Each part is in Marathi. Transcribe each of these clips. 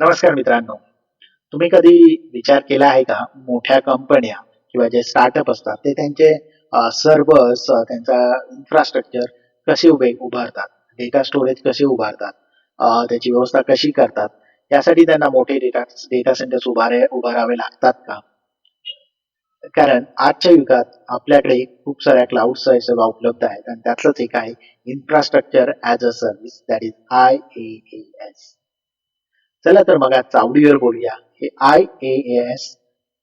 नमस्कार मित्रांनो. तुम्ही कधी विचार केला आहे का? मोठ्या कंपन्या किंवा जे स्टार्टअप असतात ते त्यांचे सर्व्हर्स त्यांचा इन्फ्रास्ट्रक्चर कसे उभे उभारतात? डेटा स्टोरेज कसे उभारतात? त्याची व्यवस्था कशी करतात? यासाठी त्यांना मोठे डेटा डेटा सेंटर्स उभारे उभारावे लागतात का? कारण आजच्या युगात आपल्याकडे खूप साऱ्या क्लाउड सेवा उपलब्ध आहेत. आणि त्यातलंच एक आहे infrastructure as a service that is I A S चला तर मग आज चावडीवर बोलूया. हे I A S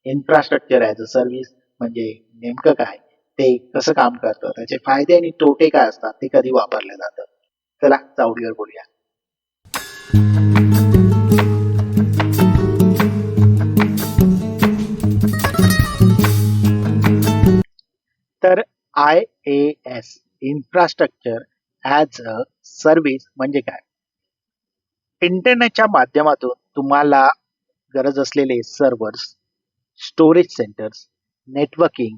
infrastructure as a service म्हणजे नेमकं काय? ते कसं काम करतं? त्याचे फायदे आणि तोटे काय असतात? ते कधी वापरले जातं? चला चावडीवर बोलूया. तर I A S infrastructure as a service म्हणजे काय? इंटरनेटच्या माध्यमातून तुम्हाला गरज असलेले servers storage centres networking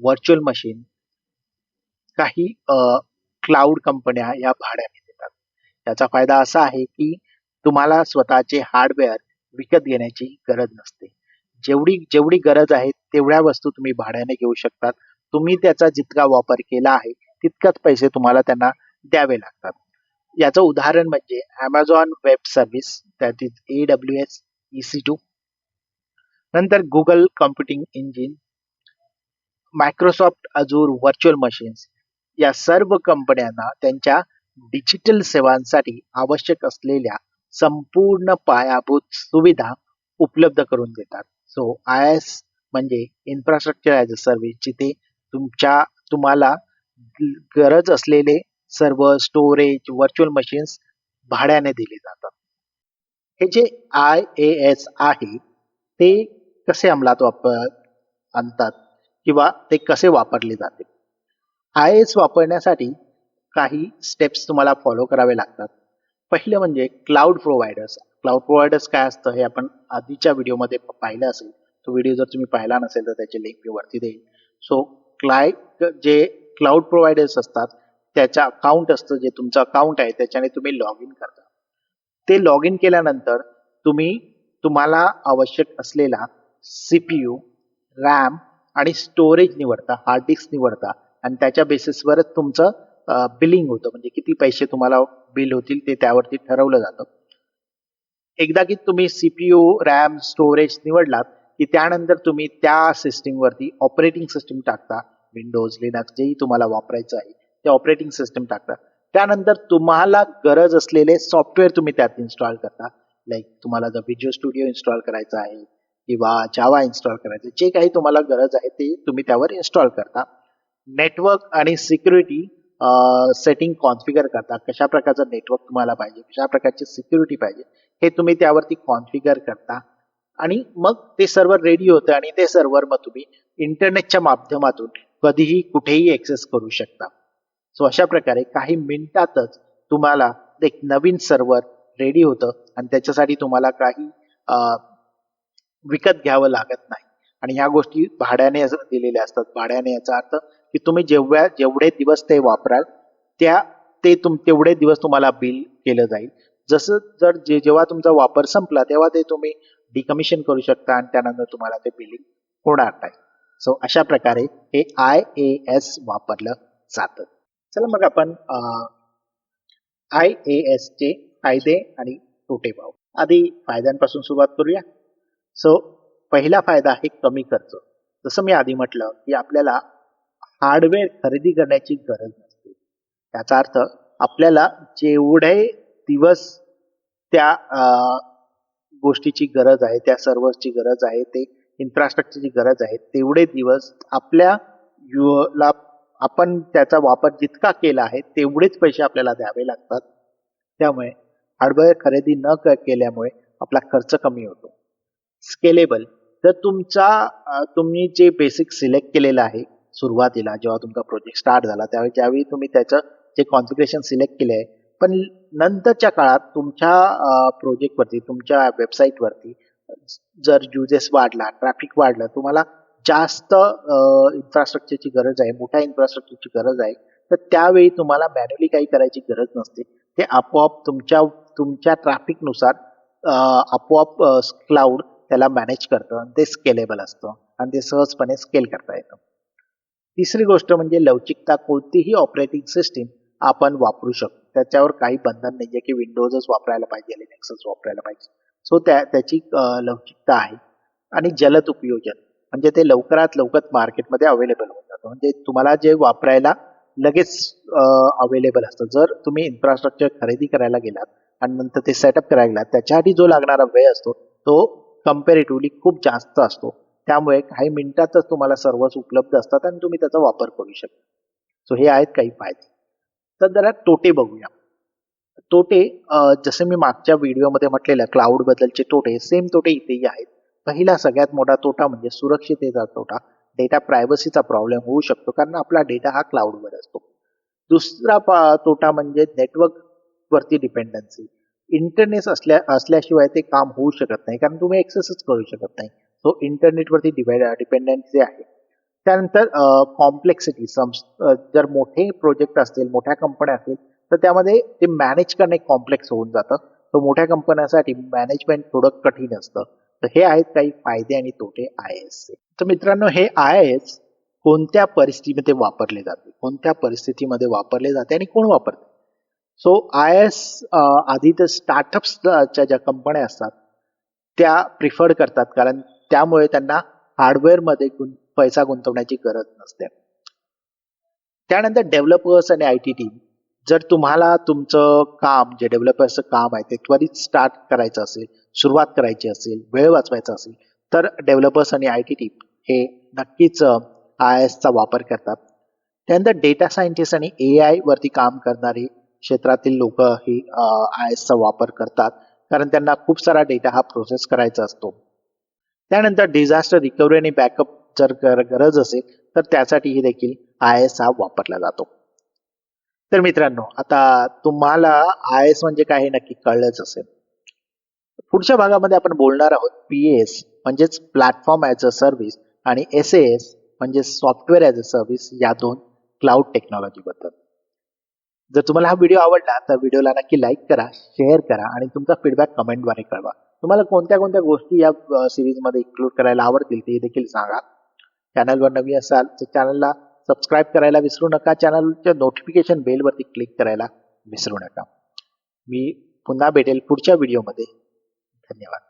virtual machine काही क्लाउड कंपन्या या भाड्याने देतात. याचा फायदा असा आहे की तुम्हाला स्वतःचे हार्डवेअर विकत घेण्याची गरज नसते. जेवढी जेवढी गरज आहे तेवढ्या वस्तू तुम्ही भाड्याने घेऊ शकतात. तुम्ही त्याचा जितका वापर केला आहे तितकाच पैसे तुम्हाला त्यांना द्यावे लागतात. याचं उदाहरण म्हणजे Amazon web service that is A W S E C two नंतर Google computing engine Microsoft Azure virtual machines या सर्व कंपन्यांना त्यांच्या डिजिटल सेवांसाठी आवश्यक असलेल्या संपूर्ण पायाभूत सुविधा उपलब्ध करून देतात. सो आय एस म्हणजे इन्फ्रास्ट्रक्चर ॲज अ सर्व्हिस जिथे तुमच्या तुम्हाला गरज असलेले सर्व स्टोरेज व्हर्च्युअल मशीन्स भाड्याने दिले जातात. हे जे आय ए एस आहे ते कसे अंमलात वापर आणतात किंवा ते कसे वापरले जाते? आय एस वापरण्यासाठी काही स्टेप्स तुम्हाला फॉलो करावे लागतात. पहिलं म्हणजे क्लाउड प्रोव्हायडर्स क्लाउड प्रोव्हायडर्स काय असतं हे आपण आधीच्या व्हिडिओमध्ये पाहिलं असेल. तो व्हिडिओ जर तुम्ही पाहिला नसेल तर त्याची लिंक मी वरती देईल सो क्लाय जे क्लाउड प्रोव्हायडर्स असतात त्याचं अकाउंट असतं जे तुमचं अकाउंट आहे त्याच्याने तुम्ही लॉग इन करता. ते लॉग इन केल्यानंतर तुम्ही तुम्हाला आवश्यक असलेला सीपीयू रॅम आणि स्टोरेज निवडता हार्ड डिस्क निवडता. आणि त्याच्या बेसिसवरच तुमचं बिलिंग होतं. म्हणजे किती पैसे तुम्हाला बिल होतील ते त्यावरती ठरवलं जातं. एकदा की तुम्ही सीपीयू रॅम स्टोरेज निवडलात की त्यानंतर तुम्ही त्या सिस्टीमवरती ऑपरेटिंग सिस्टीम टाकता. विंडोज लिनक्स जेही तुम्हाला वापरायचं आहे. ते ऑपरेटिंग सिस्टम टाकता. त्यानंतर तुम्हाला गरज असलेले सॉफ्टवेअर तुम्ही त्यात इन्स्टॉल करता. लाईक तुम्हाला जर व्हिज्युअल स्टुडिओ इन्स्टॉल करायचा आहे किंवा जावा इन्स्टॉल करायचं जे काही तुम्हाला गरज आहे ते तुम्ही त्यावर इन्स्टॉल करता. नेटवर्क आणि सिक्युरिटी सेटिंग कॉन्फिगर करता. कशा प्रकारचं नेटवर्क तुम्हाला पाहिजे कशा प्रकारची सिक्युरिटी पाहिजे हे तुम्ही त्यावरती कॉन्फिगर करता. आणि मग ते सर्व्हर रेडी होतं आणि ते सर्व्हर मग तुम्ही इंटरनेटच्या माध्यमातून कधीही कुठेही एक्सेस करू शकता. सो अशा प्रकारे काही मिनिटातच तुम्हाला एक नवीन सर्व्हर रेडी होतं आणि त्याच्यासाठी तुम्हाला काही विकत घ्यावं लागत नाही. आणि ह्या गोष्टी भाड्याने दिलेल्या असतात. भाड्याने याचा अर्थ की तुम्ही जेवढ्या जेवढे दिवस ते वापराल त्या ते तुम तेवढे दिवस तुम्हाला बिल केलं जाईल. जसं जर जे जेव्हा तुमचा वापर संपला तेव्हा ते तुम्ही डिकमिशन करू शकता आणि त्यानंतर तुम्हाला ते बिलिंग होणार नाही. सो अशा प्रकारे हे आय ए एस वापरलं जातं. चला मग आपण आय ए एस चे फायदे आणि तोटे पाहू. आधी फायद्यांपासून सुरुवात करूया. सो पहिला फायदा आहे कमी खर्च. जसं मी आधी म्हटलं की आपल्याला हार्डवेअर खरेदी करण्याची गरज नसते. याचा अर्थ आपल्याला जेवढे दिवस त्या गोष्टीची गरज आहे त्या सर्व्हर्सची गरज आहे ते इन्फ्रास्ट्रक्चरची गरज आहे तेवढे दिवस आपल्या युला आपण त्याचा वापर जितका केला आहे तेवढेच पैसे आपल्याला द्यावे लागतात. त्यामुळे हार्डवेअर खरेदी न केल्यामुळे आपला खर्च कमी होतो. स्केलेबल तर तुमचा तुम्ही जे बेसिक सिलेक्ट केलेलं आहे सुरुवातीला जेव्हा तुमचा प्रोजेक्ट स्टार्ट झाला त्यावेळी ज्यावेळी तुम्ही त्याचं जे कॉन्फिग्रेशन सिलेक्ट केले आहे पण नंतरच्या काळात तुमच्या प्रोजेक्टवरती तुमच्या वेबसाईटवरती जर युजेस वाढला ट्रॅफिक वाढलं तुम्हाला जास्त इन्फ्रास्ट्रक्चरची गरज आहे मोठ्या इन्फ्रास्ट्रक्चरची गरज आहे तर त्यावेळी तुम्हाला मॅन्युअली काही करायची गरज नसते. ते आपोआप तुमच्या तुमच्या ट्रॅफिकनुसार आपोआप क्लाउड त्याला मॅनेज करतं आणि ते स्केलेबल असतं आणि ते सहजपणे स्केल करता येतं. तिसरी गोष्ट म्हणजे लवचिकता. कोणतीही ऑपरेटिंग सिस्टीम आपण वापरू शकतो. त्याच्यावर काही बंधन नाहीये की विंडोजच वापरायला पाहिजे लिनक्सच वापरायला पाहिजे. सो त्या त्याची लवचिकता आहे. आणि जलद उपयोजन. म्हणजे ते लवकरात लवकर मार्केटमध्ये अवेलेबल होऊन जातं. म्हणजे तुम्हाला जे वापरायला लगेच अवेलेबल असतं. जर तुम्ही इन्फ्रास्ट्रक्चर खरेदी करायला गेलात आणि नंतर ते सेटअप करायला गेलात त्याच्यासाठी जो लागणारा वेळ असतो तो कम्पेरेटिव्हली खूप जास्त असतो. त्यामुळे काही मिनिटातच तुम्हाला सर्वच उपलब्ध असतात आणि तुम्ही त्याचा वापर करू शकता. सो हे आहेत काही फायदे. तर जरा तोटे बघूया. तोटे जसे मी मागच्या व्हिडिओमध्ये म्हटलेलं क्लाउडबद्दलचे तोटे सेम तोटे इथेही आहेत. पहिला सगळ्यात मोठा तोटा म्हणजे सुरक्षिततेचा तोटा. डेटा प्रायव्हसीचा प्रॉब्लेम होऊ शकतो कारण आपला डेटा हा क्लाउडवर असतो. दुसरा तोटा म्हणजे नेटवर्क वरती डिपेंडन्सी इंटरनेट असल्या असल्याशिवाय ते काम होऊ शकत नाही कारण तुम्ही एक्सेसच करू शकत नाही. सो इंटरनेटवरती डिपेंडन्सी आहे. त्यानंतर कॉम्प्लेक्सिटी जर मोठे प्रोजेक्ट असतील मोठ्या कंपन्या असतील तर त्यामध्ये ते मॅनेज करणे कॉम्प्लेक्स होऊन जातं. तर मोठ्या कंपन्यांसाठी मॅनेजमेंट थोडं कठीण असतं. तर हे आहेत काही फायदे आणि तोटे आय एस तर मित्रांनो हे आय एस कोणत्या परिस्थितीमध्ये वापरले जाते? कोणत्या परिस्थितीमध्ये वापरले जाते आणि कोण वापरते? सो आय एस आधी तर स्टार्टअप्सच्या ज्या कंपन्या असतात त्या प्रिफर्ड करतात. कारण त्यामुळे त्यांना हार्डवेअरमध्ये गुं पैसा गुंतवण्याची गरज नसते. त्यानंतर डेव्हलपर्स आणि आय टी टीम जर तुम्हाला तुमचं काम जे डेव्हलपर्सचं काम आहे ते त्वरित स्टार्ट करायचं असेल सुरुवात करायची असेल वेळ वाचवायचा असेल तर डेव्हलपर्स आणि आय टी टीम हे नक्कीच आय एसचा वापर करतात. त्यानंतर डेटा सायंटिस्ट आणि ए आय वरती काम करणारी क्षेत्रातील लोक ही आय एसचा वापर करतात. कारण त्यांना खूप सारा डेटा हा प्रोसेस करायचा असतो. त्यानंतर डिझास्टर रिकव्हरी आणि बॅकअप जर गर- गरज असेल तर त्यासाठीही देखील आय एस हा वापरला जातो. तर मित्रांनो आता तुम्हाला आय एस म्हणजे काय हे नक्की कळलंच असेल. पुढच्या भागामध्ये आपण बोलणार आहोत पी एस म्हणजेच प्लॅटफॉर्म ॲज अ सर्व्हिस आणि एस एस म्हणजे सॉफ्टवेअर ॲज अ सर्व्हिस या दोन क्लाउड टेक्नॉलॉजी बद्दल. जर तुम्हाला हा व्हिडिओ आवडला तर व्हिडिओला नक्की लाईक करा शेअर करा आणि तुमचा फीडबॅक कमेंटद्वारे कळवा. तुम्हाला कोणत्या कोणत्या गोष्टी या सिरीजमध्ये इन्क्लूड करायला आवडतील ते देखील सांगा. चॅनलवर नवीन असाल तर चॅनलला सबस्क्राईब करायला विसरू नका. चॅनलच्या नोटिफिकेशन बेलवरती क्लिक करायला विसरू नका. मी पुन्हा भेटेल पुढच्या व्हिडिओमध्ये Danila